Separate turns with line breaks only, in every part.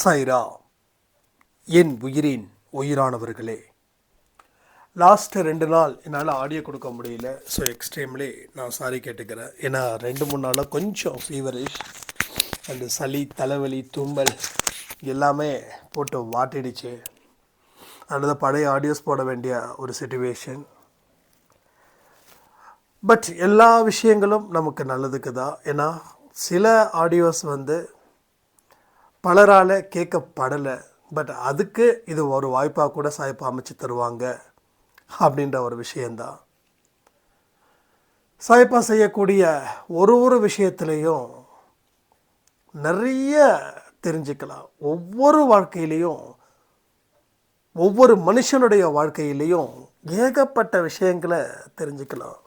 சைரா என் உயிரின் உயிரானவர்களே. லாஸ்ட்டு ரெண்டு நாள் என்னால் ஆடியோ கொடுக்க முடியல. ஸோ எக்ஸ்ட்ரீம்லி நான் சாரி கேட்டுக்கிறேன். ஏன்னா ரெண்டு மூணு நாளாக கொஞ்சம் ஃபீவரிஷ் அந்த சளி தலைவலி தும்மல் எல்லாமே போட்டு வாட்டிடுச்சு. அல்லது பழைய ஆடியோஸ் போட வேண்டிய ஒரு சுச்சுவேஷன் பட் எல்லா விஷயங்களும் நமக்கு நல்லதுக்கு தான். ஏன்னா சில ஆடியோஸ் வந்து பலரால் கேட்கப்படலை. பட் அதுக்கு இது ஒரு வாய்ப்பாக கூட சாய்ப்பு அமைச்சு தருவாங்க அப்படின்ற ஒரு விஷயந்தான் சாய்ப்பா செய்யக்கூடிய ஒரு ஒரு விஷயத்துலேயும் நிறைய தெரிஞ்சுக்கலாம். ஒவ்வொரு வாழ்க்கையிலையும் ஒவ்வொரு மனுஷனுடைய வாழ்க்கையிலையும் ஏகப்பட்ட விஷயங்களை தெரிஞ்சுக்கலாம்.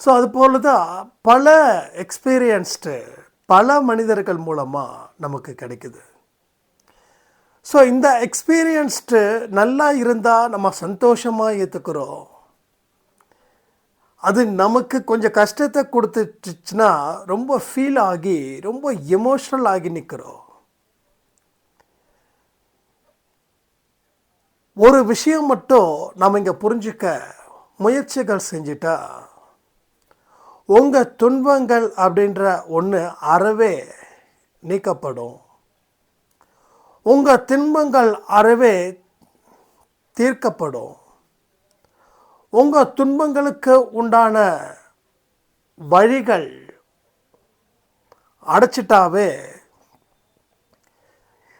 ஸோ அது போல தான் பல எக்ஸ்பீரியன்ஸ்டு பல மனிதர்கள் மூலமாக நமக்கு கிடைக்குது. ஸோ இந்த எக்ஸ்பீரியன்ஸ்டு நல்லா இருந்தால் நம்ம சந்தோஷமாக ஏற்றுக்கிறோம் அது நமக்கு கொஞ்சம் கஷ்டத்தை கொடுத்துச்சுன்னா ரொம்ப ஃபீல் ஆகி ரொம்ப எமோஷ்னல் ஆகி நிற்கிறோம் ஒரு விஷயம் மட்டும் நம்ம இங்கே புரிஞ்சுக்க முயற்சிகள் செஞ்சிட்டா உங்கள் துன்பங்கள் அப்படின்ற ஒன்று அறவே நீக்கப்படும். உங்கள் துன்பங்கள் அறவே தீர்க்கப்படும். உங்கள் துன்பங்களுக்கு உண்டான வழிகள் அடைச்சிட்டாவே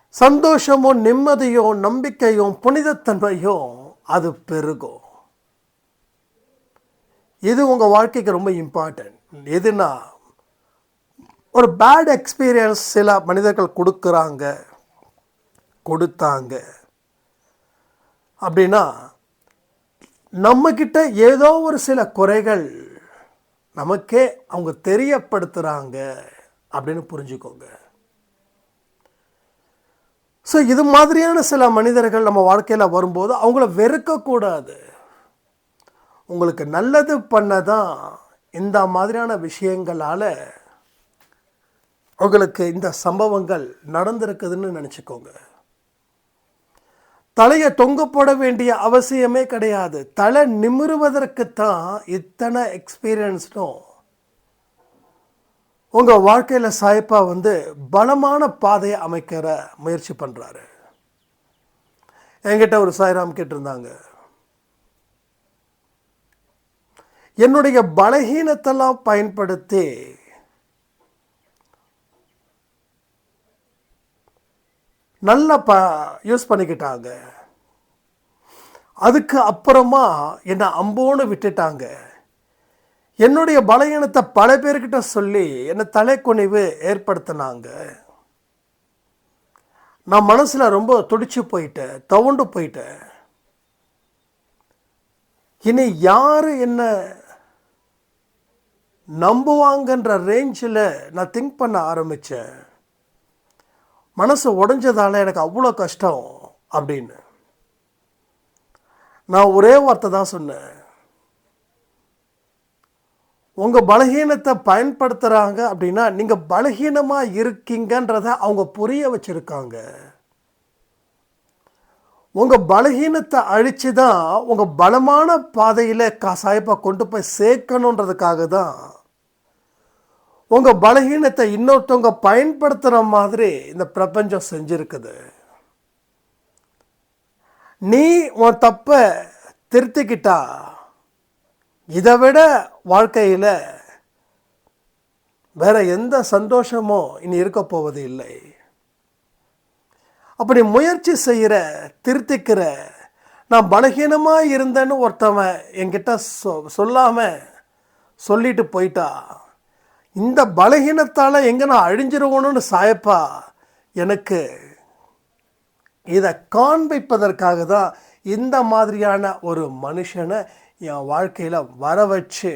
சந்தோஷமும் நிம்மதியும் நம்பிக்கையும் புனிதத்தன்மையும் அது பெருகும். இது உங்கள் வாழ்க்கைக்கு ரொம்ப இம்பார்ட்டன்ட் எதுனா ஒரு பேட் எக்ஸ்பீரியன்ஸ் சில மனிதர்கள் கொடுக்குறாங்க கொடுத்தாங்க. அப்படின்னா நம்மக்கிட்ட ஏதோ ஒரு சில குறைகள் நமக்கே அவங்க தெரியப்படுத்துகிறாங்க அப்படின்னு புரிஞ்சுக்கோங்க. ஸோ இது மாதிரியான சில மனிதர்கள் நம்ம வாழ்க்கையில் வரும்போது அவங்கள வெறுக்கக்கூடாது. உங்களுக்கு நல்லது பண்ண தான் இந்த மாதிரியான விஷயங்களால் உங்களுக்கு இந்த சம்பவங்கள் நடந்திருக்குதுன்னு நினச்சிக்கோங்க. தலையை தொங்க போட வேண்டிய அவசியமே கிடையாது. தலை நிமிருவதற்கு தான் இத்தனை எக்ஸ்பீரியன்ஸ்டும் உங்கள் வாழ்க்கையில் சாய்ப்பா வந்து பலமான பாதையை அமைக்கிற முயற்சி பண்ணுறாரு என்கிட்ட ஒரு சாய்ராம் கேட்டிருந்தாங்க. என்னுடைய பலகீனத்தெல்லாம் பயன்படுத்தி நல்லா ப யூஸ் பண்ணிக்கிட்டாங்க. அதுக்கு அப்புறமா என்னை அம்போன்னு விட்டுட்டாங்க. என்னுடைய பலகீனத்தை பல பேர்கிட்ட சொல்லி என்னை தலைக்குனிவு ஏற்படுத்தினாங்க. நான் மனசில் ரொம்ப துடிச்சு போயிட்டேன் தவுண்டு போயிட்டேன். இனி யார் என்ன நம்புவாங்கன்ற ரேஞ்சில் நான் திங்க் பண்ண ஆரம்பித்தேன் மனசு உடஞ்சதால் எனக்கு அவ்வளோ கஷ்டம் அப்படின்னு. நான் ஒரே வார்த்தை தான் சொன்னேன். உங்கள் பலகீனத்தை பயன்படுத்துகிறாங்க அப்படின்னா நீங்கள் பலகீனமாக இருக்கீங்கன்றத அவங்க புரிய வச்சுருக்காங்க. உங்கள் பலகீனத்தை அழித்து தான் உங்கள் பலமான பாதையில் கா சாய்ப்பாக கொண்டு போய் சேர்க்கணுன்றதுக்காக தான் உங்கள் பலகீனத்தை இன்னொருத்தவங்க பயன்படுத்துகிற மாதிரி இந்த பிரபஞ்சம் செஞ்சுருக்குது. நீ உன் தப்பை திருத்திக்கிட்டா இதை விட வாழ்க்கையில் வேற எந்த சந்தோஷமும் இனி இருக்க போவது இல்லை. அப்படி முயற்சி செய்கிற திருத்திக்கிற நான் பலகீனமாக இருந்தேன்னு ஒருத்தவன் என்கிட்ட சொ சொல்லாமல் சொல்லிட்டு போயிட்டா இந்த பலகீனத்தால் எங்கே நான் அழிஞ்சிருவணும்னு சாயப்பா எனக்கு இதை காண்பிப்பதற்காக தான் இந்த மாதிரியான ஒரு மனுஷனை என் வாழ்க்கையில் வர வச்சு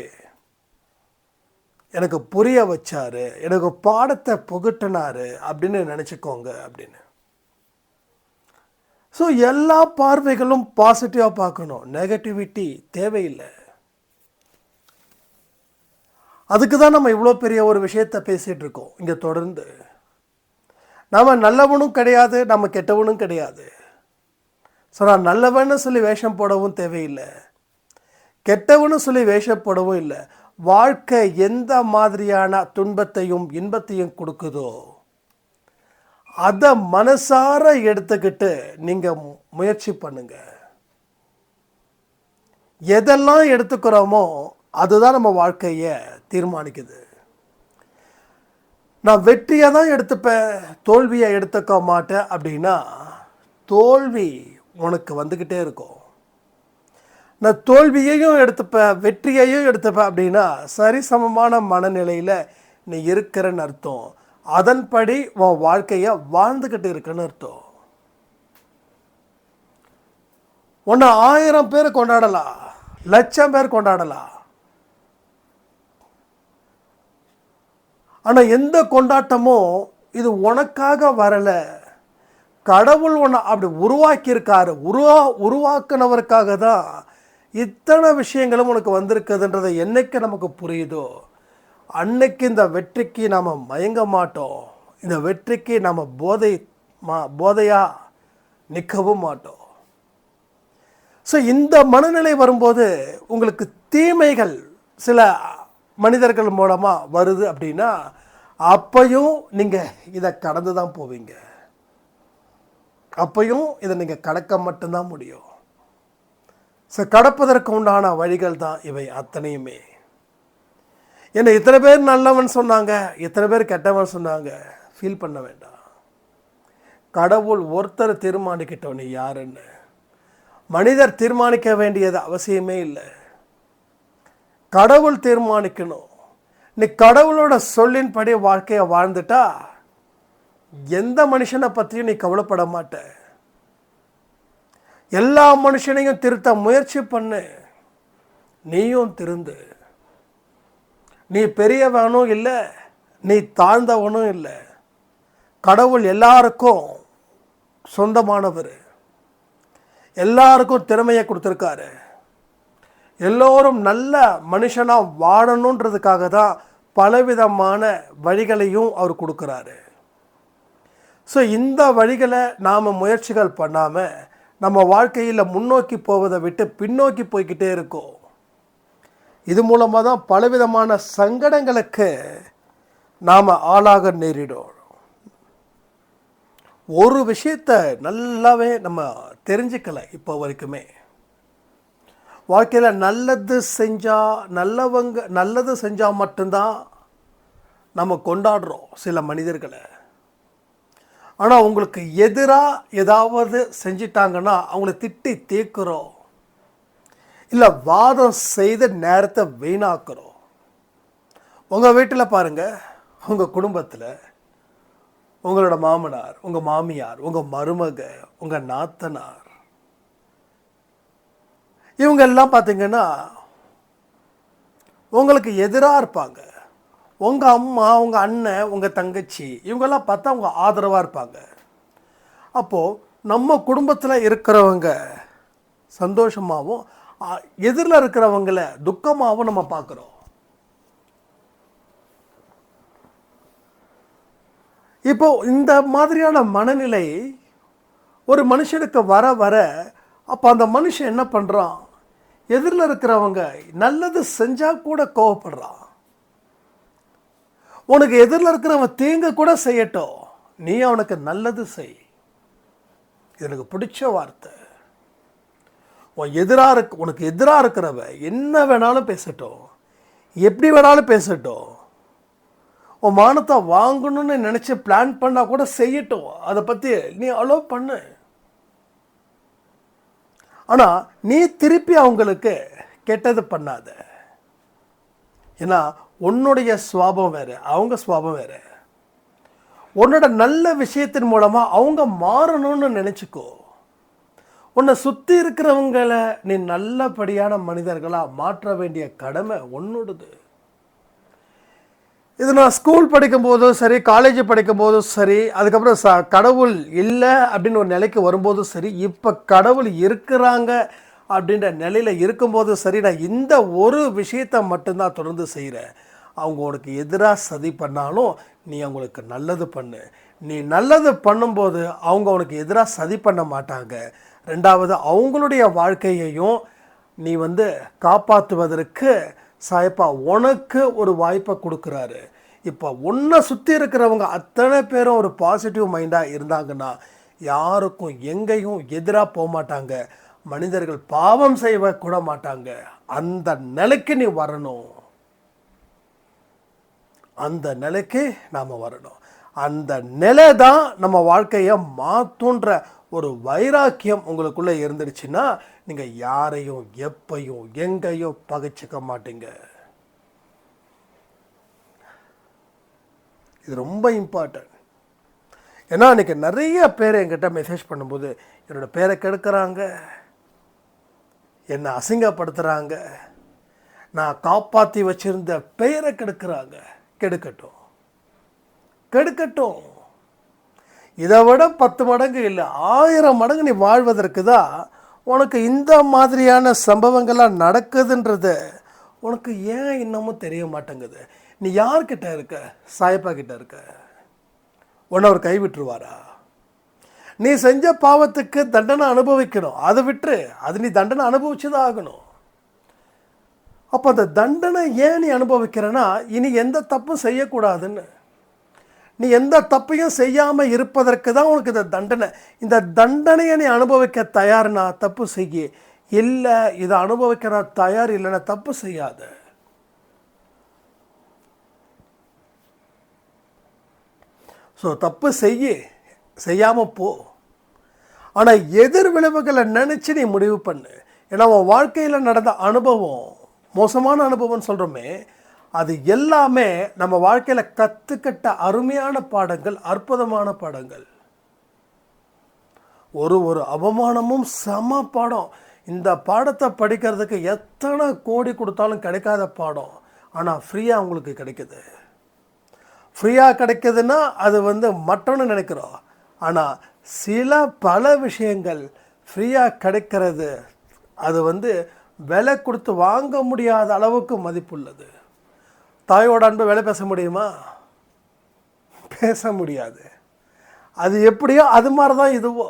எனக்கு புரிய வச்சாரு எனக்கு பாடத்தை புகட்டினாரு அப்படின்னு நினச்சிக்கோங்க அப்படின்னு. ஸோ எல்லா பார்வைகளும் பாசிட்டிவாக பார்க்கணும். நெகட்டிவிட்டி தேவையில்லை. அதுக்கு தான் நம்ம இவ்வளோ பெரிய ஒரு விஷயத்தை பேசிகிட்டு இருக்கோம். இங்கே தொடர்ந்து. நாம் நல்லவனும் கிடையாது நம்ம கெட்டவனும் கிடையாது. ஸோ நான் நல்லவன்னு சொல்லி வேஷம் போடவும் தேவையில்லை. கெட்டவனு சொல்லி வேஷம் போடவும் இல்லை. வாழ்க்கை எந்த மாதிரியான துன்பத்தையும் இன்பத்தையும் கொடுக்குதோ அதை மனசார எடுத்துக்கிட்டு நீங்கள் முயற்சி பண்ணுங்கள் எதெல்லாம் எடுத்துக்கிறோமோ அதுதான் நம்ம வாழ்க்கையை தீர்மானிக்குது. நான் வெற்றியை தான் எடுத்துப்பேன் தோல்வியை எடுத்துக்க மாட்டேன் அப்படின்னா தோல்வி உனக்கு வந்துக்கிட்டே இருக்கும். நான் தோல்வியையும் எடுத்துப்பேன் வெற்றியையும் எடுத்துப்பேன் அப்படின்னா சரிசமமான மனநிலையில் நீ இருக்கிறன்னு அர்த்தம். அதன்படி உன் வாழ்க்கையை வாழ்ந்துக்கிட்டு இருக்குன்னு அர்த்தம். உன்னை ஆயிரம் பேர் கொண்டாடலாம் லட்சம் பேர் கொண்டாடலாம். ஆனால் எந்த கொண்டாட்டமும் இது உனக்காக வரலை. கடவுள் உன்னை அப்படி உருவாக்கியிருக்காரு. உருவா உருவாக்குனவருக்காக தான் இத்தனை விஷயங்களும் உனக்கு வந்திருக்குதுன்றதை என்றைக்கு நமக்கு புரியுதோ அன்னைக்கு இந்த வெற்றிக்கு நாம் மயங்க மாட்டோம். இந்த வெற்றிக்கு நம்ம போதை மா போதையாக நிற்கவும் மாட்டோம். ஸோ இந்த மனநிலை வரும்போது உங்களுக்கு தீமைகள் சில மனிதர்கள் மூலமாக வருது அப்படின்னா அப்பையும் நீங்கள் இதை கடந்து தான் போவீங்க. அப்பையும் இதை நீங்கள் கடக்க மட்டும்தான் முடியும். ஸோ கடப்பதற்கு உண்டான வழிகள் தான் இவை அத்தனையுமே. என்ன இத்தனை பேர் நல்லவன் சொன்னாங்க இத்தனை பேர் கெட்டவன் சொன்னாங்க ஃபீல் பண்ண வேண்டாம். கடவுள் ஒருத்தர் தீர்மானிக்கிட்டோம் நீ யாருன்னு. மனிதர் தீர்மானிக்க வேண்டியது அவசியமே இல்லை. கடவுள் தீர்மானிக்கணும். நீ கடவுளோட சொல்லின்படி வாழ்க்கையை வாழ்ந்துட்டா எந்த மனுஷனை பற்றியும் நீ கவலைப்பட மாட்ட. எல்லா மனுஷனையும் திருத்த முயற்சி பண்ணு. நீயும் திருந்து. நீ பெரியவனும் இல்லை நீ தாழ்ந்தவனும் இல்லை. கடவுள் எல்லாருக்கும் சொந்தமானவர். எல்லாருக்கும் திறமையை கொடுத்துருக்காரு. எல்லோரும் நல்ல மனுஷனாக வாழணுன்றதுக்காக தான் பலவிதமான வழிகளையும் அவர் கொடுக்குறாரு. ஸோ இந்த வழிகளை நாம் முயற்சிகள் பண்ணாமல் நம்ம வாழ்க்கையில் முன்னோக்கி போவதை விட்டு பின்னோக்கி போய்கிட்டே இருக்கோம். இது மூலமாக தான் பலவிதமான சங்கடங்களுக்கு நாம் ஆளாக நேரிடும். ஒரு விஷயத்த நல்லாவே நம்ம தெரிஞ்சுக்கலை இப்போ வரைக்குமே. வாழ்க்கையில் நல்லது செஞ்சால் நல்லவங்க நல்லது செஞ்சால் மட்டும்தான் நம்ம கொண்டாடுறோம் சில மனிதர்களை. ஆனால் உங்களுக்கு எதிராக ஏதாவது செஞ்சிட்டாங்கன்னா அவங்கள திட்டி தீர்க்குறோம் இல்லை வாதம் செய்த நேரத்தை வீணாக்குறோம். உங்கள் வீட்டில் பாருங்கள் உங்கள் குடும்பத்தில் உங்களோட மாமனார் உங்கள் மாமியார் உங்கள் மருமக உங்கள் நாத்தனார் இவங்கெல்லாம் பார்த்திங்கன்னா உங்களுக்கு எதிராக இருப்பாங்க. உங்கள் அம்மா உங்கள் அண்ணன் உங்கள் தங்கச்சி இவங்கெல்லாம் பார்த்தா அவங்க ஆதரவாக இருப்பாங்க. அப்போது நம்ம குடும்பத்தில் இருக்கிறவங்க சந்தோஷமாகவும் எதிரில் இருக்கிறவங்கள துக்கமாகவும் நம்ம பார்க்குறோம் இப்போ இந்த மாதிரியான மனநிலை ஒரு மனுஷனுக்கு வர வர அப்போ அந்த மனுஷன் என்ன பண்ணுறான் எதிரில் இருக்கிறவங்க நல்லது செஞ்சால் கூட கோவப்படுறான். உனக்கு எதிரில் இருக்கிறவன் தீங்கு கூட செய்யட்டும். நீ அவனுக்கு நல்லது செய். இது எனக்கு பிடிச்ச வார்த்தை. உன் எதிராக இருக்க உனக்கு எதிராக இருக்கிறவ என்ன வேணாலும் பேசட்டும். எப்படி வேணாலும் பேசட்டும். உன் மானத்தை வாங்கணும்னு நினச்சி பிளான் பண்ணால் கூட செய்யட்டும். அதை பற்றி நீ அலோவ் பண்ணு. ஆனால் நீ திருப்பி அவங்களுக்கு கெட்டது பண்ணாத. ஏன்னா உன்னுடைய சுவாபம் வேறு அவங்க சுவாபம் வேறு. உன்னோட நல்ல விஷயத்தின் மூலமாக அவங்க மாறணும்னு நினச்சிக்கோ. உன்னை சுற்றி இருக்கிறவங்கள நீ நல்லபடியான மனிதர்களாக மாற்ற வேண்டிய கடமை உன்னோடது. இது நான் ஸ்கூல் படிக்கும் போதும் சரி காலேஜ் படிக்கும் போதும் சரி அதுக்கப்புறம் ச கடவுள் இல்லை அப்படின்னு ஒரு நிலைக்கு வரும்போதும் சரி இப்போ கடவுள் இருக்கிறாங்க அப்படின்ற நிலையில் இருக்கும்போதும் சரி நான் இந்த ஒரு விஷயத்தை மட்டும்தான் தொடர்ந்து செய்கிறேன் அவங்க உனக்கு எதிராக சதி பண்ணாலும் நீ அவங்களுக்கு நல்லது பண்ணு. நீ நல்லது பண்ணும்போது அவங்க உனக்கு எதிராக சதி பண்ண மாட்டாங்க. ரெண்டாவது அவங்களுடைய வாழ்க்கையையும் நீ வந்து காப்பாற்றுவதற்கு சாயப்பா உனக்கு ஒரு வாய்ப்பை கொடுக்குறாரு. இப்போ உன்னை சுற்றி இருக்கிறவங்க அத்தனை பேரும் ஒரு பாசிட்டிவ் மைண்டாக இருந்தாங்கன்னா யாருக்கும் எங்கேயும் எதிராக போக மாட்டாங்க. மனிதர்கள் பாவம் செய்ய கூட மாட்டாங்க. அந்த நிலைக்கு நீ வரணும். அந்த நிலைக்கு நாம் வரணும். அந்த நிலை தான் நம்ம வாழ்க்கையை மாற்றுன்ற ஒரு வைராக்கியம் உங்களுக்குள்ளே இருந்துடுச்சுன்னா நீங்கள் யாரையும் எப்பையும் எங்கேயும் பகைச்சிக்க மாட்டீங்க. இது ரொம்ப இம்பார்ட்டன்ட் ஏன்னா அன்றைக்கி நிறைய பேர் என்கிட்ட மெசேஜ் பண்ணும்போது என்னோட பேரை கெடுக்கிறாங்க என்னை அசிங்கப்படுத்துகிறாங்க நான் காப்பாற்றி வச்சுருந்த பெயரை கெடுக்கிறாங்க. கெடுக்கட்டும். கெடுக்கட்டும். இதை விட பத்து மடங்கு இல்லை. ஆயிரம் மடங்கு நீ வாழ்வதற்கு தான் உனக்கு இந்த மாதிரியான சம்பவங்கள்லாம் நடக்குதுன்றது உனக்கு ஏன் இன்னமும் தெரிய மாட்டேங்குது? நீ யார்கிட்ட இருக்க? சாயப்பா கிட்ட இருக்க. உன்னை அவர் கைவிட்டுருவாரா நீ செஞ்ச பாவத்துக்கு தண்டனை அனுபவிக்கணும். அதை விட்டுரு. அது நீ தண்டனை அனுபவிச்சு தான் ஆகணும். அப்போ அந்த தண்டனை ஏன் நீ அனுபவிக்கிறனா? இனி எந்த தப்பும் செய்யக்கூடாதுன்னு. நீ எந்த தப்பையும் செய்யாமல் இருப்பதற்கு தான் உனக்கு இந்த தண்டனை. இந்த தண்டனையை நீ அனுபவிக்க தயார்னா தப்பு செய்ய. இல்லை இதை அனுபவிக்கிற தயார் இல்லைன்னா தப்பு செய்யாத. ஸோ தப்பு செய்ய. செய்யாமல் போ. ஆனால் எதிர் விளைவுகளை நினச்சி நீ முடிவு பண்ணு. ஏன்னா உன் வாழ்க்கையில் நடந்த அனுபவம் மோசமான அனுபவம்னு சொல்கிறோமே அது எல்லாமே நம்ம வாழ்க்கையில் கற்றுக்கிட்ட அருமையான பாடங்கள் அற்புதமான பாடங்கள். ஒரு ஒரு அவமானமும் சம பாடம். இந்த பாடத்தை படிக்கிறதுக்கு எத்தனை கோடி கொடுத்தாலும் கிடைக்காத பாடம். ஆனால் ஃப்ரீயாக உங்களுக்கு கிடைக்குது. ஃப்ரீயாக கிடைக்குதுன்னா அது வந்து மற்றொன்று நினைக்கிறோம். ஆனால் சில பல விஷயங்கள் ஃப்ரீயாக கிடைக்கிறது அது வந்து விலை கொடுத்து வாங்க முடியாத அளவுக்கு மதிப்புள்ளது. தாயோட அன்பு வேலை பேச முடியுமா? பேச முடியாது. அது எப்படியோ அது மாதிரி தான் இதுவோ.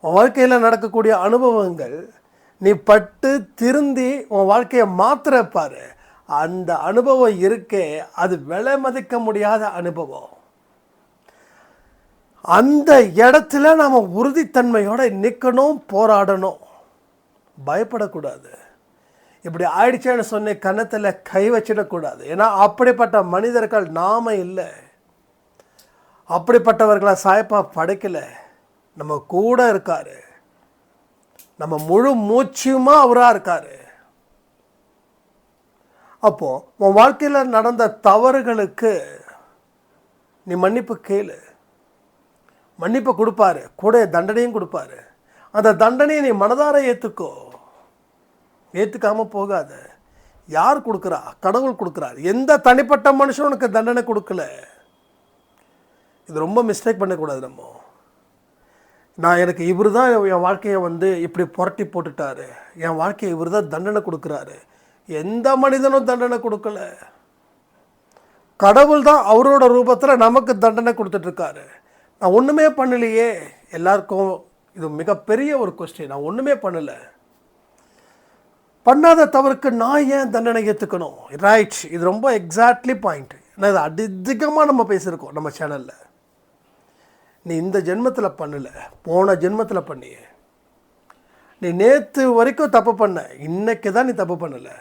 உன் வாழ்க்கையில் நடக்கக்கூடிய அனுபவங்கள் நீ பட்டு திருந்தி உன் வாழ்க்கையை மாத்திரப்பார் அந்த அனுபவம் இருக்கே அது விலை மதிக்க முடியாத அனுபவம். அந்த இடத்துல நாம் உறுதித்தன்மையோடு நிற்கணும் போராடணும். பயப்படக்கூடாது. இப்படி ஆயிடுச்சேன்னு சொன்ன கன்னத்தில் கை வச்சிடக்கூடாது. ஏன்னா அப்படிப்பட்ட மனிதர்கள் நாம இல்லை. அப்படிப்பட்டவர்களை சாயப்பா படைக்கலை. நம்ம கூட இருக்காரு. நம்ம முழு மூச்சியுமா அவராக இருக்காரு. அப்போ உன் வாழ்க்கையில் நடந்த தவறுகளுக்கு நீ மன்னிப்பு கேளு. மன்னிப்பு கொடுப்பாரு. கூட தண்டனையும் கொடுப்பாரு. அந்த தண்டனையை நீ மனதார ஏற்றுக்கோ ஏற்றுக்காமல் போகாத. யார் கொடுக்குறா? கடவுள் கொடுக்குறார் எந்த தனிப்பட்ட மனுஷனும் உனக்கு தண்டனை கொடுக்கல. இது ரொம்ப மிஸ்டேக் பண்ணக்கூடாது நம்ம. நான் எனக்கு இவர் தான் என் வாழ்க்கையை வந்து இப்படி புரட்டி போட்டுட்டாரு. என் வாழ்க்கையை இவர் தான் தண்டனை கொடுக்குறாரு. எந்த மனிதனும் தண்டனை கொடுக்கல. கடவுள் தான் அவரோட ரூபத்தில் நமக்கு தண்டனை கொடுத்துட்ருக்காரு. நான் ஒன்றுமே பண்ணலையே. எல்லாருக்கும் இது மிகப்பெரிய ஒரு கொஸ்டின் நான் ஒன்றுமே பண்ணலை. பண்ணாத தவறுக்கு நான் ஏன் தண்டனை ஏற்றுக்கணும் ரைட் இது ரொம்ப எக்ஸாக்ட்லி பாயிண்ட் ஏன்னா இது அதிகமாக நம்ம பேசியிருக்கோம் நம்ம சேனலில் நீ இந்த ஜென்மத்தில் பண்ணல போன ஜென்மத்தில் பண்ணிய. நீ நேற்று வரைக்கும் தப்பு பண்ண இன்றைக்கி தான் நீ தப்பு பண்ணலை.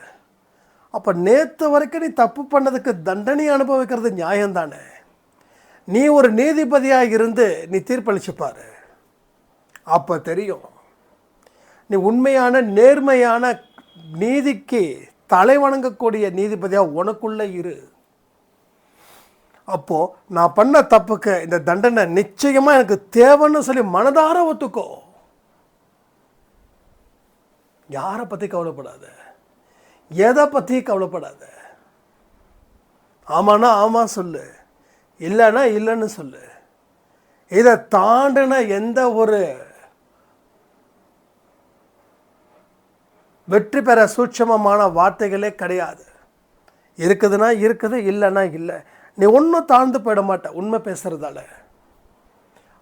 அப்போ நேற்று வரைக்கும் நீ தப்பு பண்ணதுக்கு தண்டனை அனுபவிக்கிறது நியாயம் தானே நீ ஒரு நீதிபதியாக இருந்து நீ தீர்ப்பளிச்சுப்பார் அப்போ தெரியும். நீ உண்மையான நேர்மையான நீதிக்கு தலை வணங்கக்கூடிய நீதிபதியாக உனக்குள்ளே இரு. அப்போது நான் பண்ண தப்புக்கு இந்த தண்டனை நிச்சயமாக எனக்கு தேவைன்னு சொல்லி மனதார ஒத்துக்கோ. யாரை பற்றி கவலைப்படாத. எதை பற்றி கவலைப்படாத. ஆமானா ஆமாம் சொல்லு. இல்லைன்னா இல்லைன்னு சொல்லு. இதை தாண்டின எந்த ஒரு வெற்றி பெற சூட்சமமான வார்த்தைகளே கிடையாது. இருக்குதுன்னா இருக்குது இல்லைன்னா இல்லை. நீ ஒன்றும் தாழ்ந்து போயிட மாட்ட உண்மை பேசுறதால.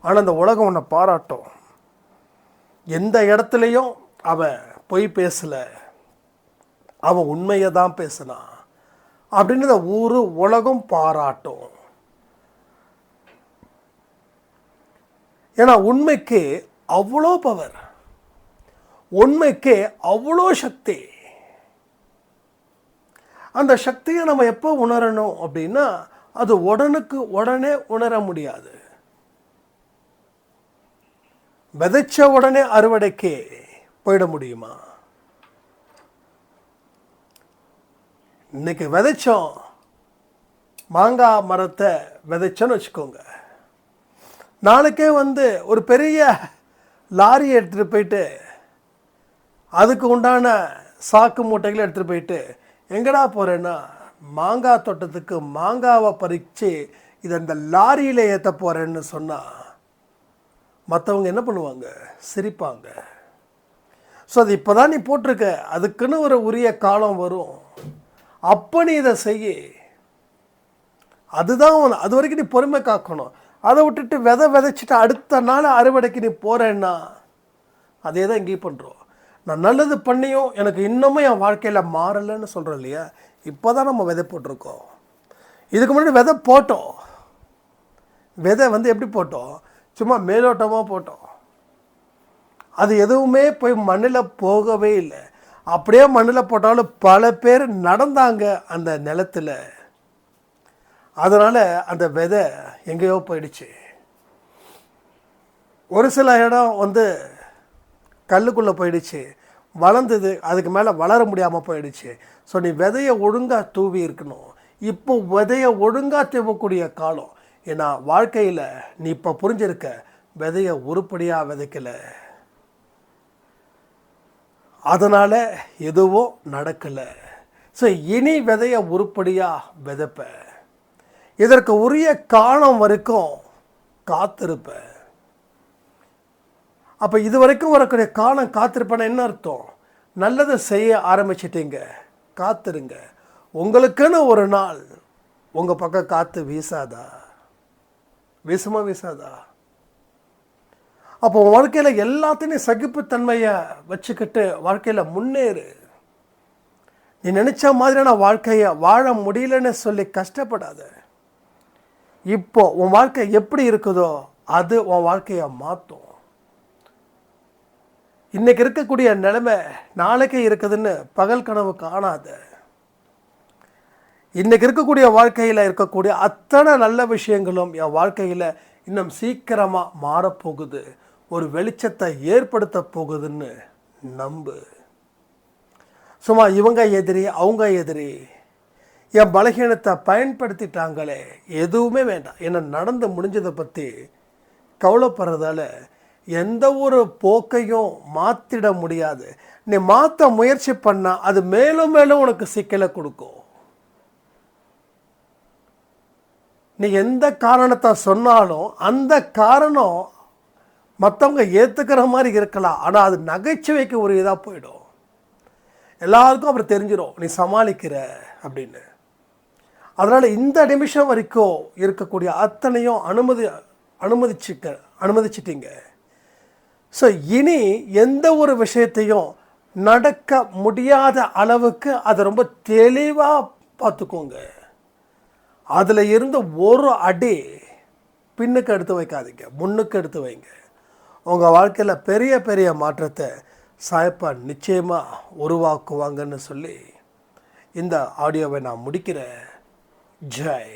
ஆனால் அந்த உலகம் உன்னை பாராட்டும். எந்த இடத்துலையும் அவன் பொய் பேசல. அவன் உண்மையை தான் பேசினான் அப்படின்னு இந்த உலகம் பாராட்டும். ஏன்னா உண்மைக்கு அவ்வளோ பவர் உண்மைக்கு அவ்வளோ சக்தி. அந்த சக்தியை நம்ம எப்போ உணரணும் அப்படின்னா அது உடனுக்கு உடனே உணர முடியாது. விதைச்ச உடனே அறுவடைக்கு போயிட முடியுமா? இன்னைக்கு விதைச்சோம் மாங்காய் மரத்தை விதைச்சோன்னு வச்சுக்கோங்க. நாளைக்கே வந்து ஒரு பெரிய லாரி எடுத்துகிட்டு போயிட்டு அதுக்கு உண்டான சாக்கு மூட்டைகளை எடுத்துகிட்டு போயிட்டு எங்கடா போகிறேன்னா மாங்காய் தோட்டத்துக்கு மாங்காவை பறித்து இதை இந்த லாரியில் ஏற்ற போகிறேன்னு சொன்னால் மற்றவங்க என்ன பண்ணுவாங்க? சிரிப்பாங்க. ஸோ அது இப்போ தான் நீ போட்டிருக்க. அதுக்குன்னு ஒரு உரிய காலம் வரும். அப்போ நீ இதை செய்ய. அதுதான் அது வரைக்கும் நீ பொறுமை காக்கணும். அதை விட்டுட்டு விதை விதைச்சிட்டு அடுத்த நாள் அறுவடைக்கு நீ போகிறேன்னா அதே தான் இங்கேயும் பண்ணுறோம் நான் நல்லது பண்ணியும் எனக்கு இன்னமும் என் வாழ்க்கையில் மாறலைன்னு சொல்கிறோம் இல்லையா? இப்போ தான் நம்ம விதை போட்டிருக்கோம். இதுக்கு முன்னாடி விதை போட்டோம். விதை வந்து எப்படி போட்டோம்? சும்மா மேலோட்டமாக போட்டோம். அது எதுவுமே போய் மண்ணில் போகவே இல்லை. அப்படியே மண்ணில் போட்டாலும் பல பேர் நடந்தாங்க அந்த நிலத்தில். அதனால் அந்த விதை எங்கேயோ போயிடுச்சு. ஒரு சில இடம் வந்து கல்லுக்குள்ளே போயிடுச்சு. வளர்ந்தது அதுக்கு மேலே வளர முடியாமல் போயிடுச்சு. ஸோ நீ விதையை ஒழுங்காக தூவி இருக்கணும். இப்போ விதையை ஒழுங்காக தூவக்கூடிய காலம். ஏன்னா வாழ்க்கையில் நீ இப்போ புரிஞ்சிருக்க விதையை உருப்படியாக விதைக்கலை. அதனால் எதுவும் நடக்கலை. ஸோ இனி விதையை உருப்படியாக விதைப்ப. இதற்கு உரிய காலம் வரைக்கும் காத்திருப்ப. அப்போ இது வரைக்கும் வரக்கூடிய காலம் காத்திருப்பேன்னு என்ன அர்த்தம்? நல்லதை செய்ய ஆரம்பிச்சிட்டீங்க. காத்திருங்க. உங்களுக்குன்னு ஒரு நாள் உங்கள் பக்கம் காற்று வீசாதா? வீசுமா வீசாதா? அப்போ உன் வாழ்க்கையில் எல்லாத்தையும் சகிப்புத்தன்மையை வச்சுக்கிட்டு வாழ்க்கையில் முன்னேறு. நீ நினச்ச மாதிரியான வாழ்க்கையை வாழ முடியலன்னு சொல்லி கஷ்டப்படாத. இப்போ உன் வாழ்க்கை எப்படி இருக்குதோ அது உன் வாழ்க்கையை மாற்றும் இன்னைக்கு இருக்கக்கூடிய நிலைமை நாளைக்கே இருக்குதுன்னு பகல் கனவு காணாத. இன்றைக்கி இருக்கக்கூடிய வாழ்க்கையில் இருக்கக்கூடிய அத்தனை நல்ல விஷயங்களும் என் வாழ்க்கையில் இன்னும் சீக்கிரமாக மாறப்போகுது. ஒரு வெளிச்சத்தை ஏற்படுத்த போகுதுன்னு நம்பு. சும்மா இவங்க எதிரி அவங்க எதிரி. என் பலகீனத்தை பயன்படுத்திட்டாங்களே. எதுவுமே வேண்டாம். என்ன நடந்து முடிஞ்சதை பற்றி கவலைப்படுறதால எந்த ஒரு போக்கையும் மாற்றிட முடியாது. நீ மாற்ற முயற்சி பண்ணால் அது மேலும் மேலும் உனக்கு சிக்கலை கொடுக்கும். நீ எந்த காரணத்தை சொன்னாலும் அந்த காரணம் மற்றவங்க ஏற்றுக்கிற மாதிரி இருக்கலாம். ஆனால் அது நகைச்சுவைக்கு ஒரு இதாக போயிடும். எல்லாருக்கும் அப்புறம் தெரிஞ்சிடும் நீ சமாளிக்கிற அப்படின்னு. அதனால் இந்த நிமிஷம் வரைக்கும் இருக்கக்கூடிய அத்தனையும் அனுமதி அனுமதிச்சுக்க அனுமதிச்சிட்டிங்க. ஸோ இனி எந்த ஒரு விஷயத்தையும் நடக்க முடியாத அளவுக்கு அதை ரொம்ப தெளிவாக பார்த்துக்கோங்க. அதில் இருந்து ஒரு அடி பின்னுக்கு எடுத்து வைக்காதீங்க முன்னுக்கு எடுத்து வைங்க. உங்கள் வாழ்க்கையில் பெரிய பெரிய மாற்றத்தை சாய்ப்பா நிச்சயமாக உருவாக்குவாங்கன்னு சொல்லி இந்த ஆடியோவை நான் முடிக்கிறேன். ஜெய்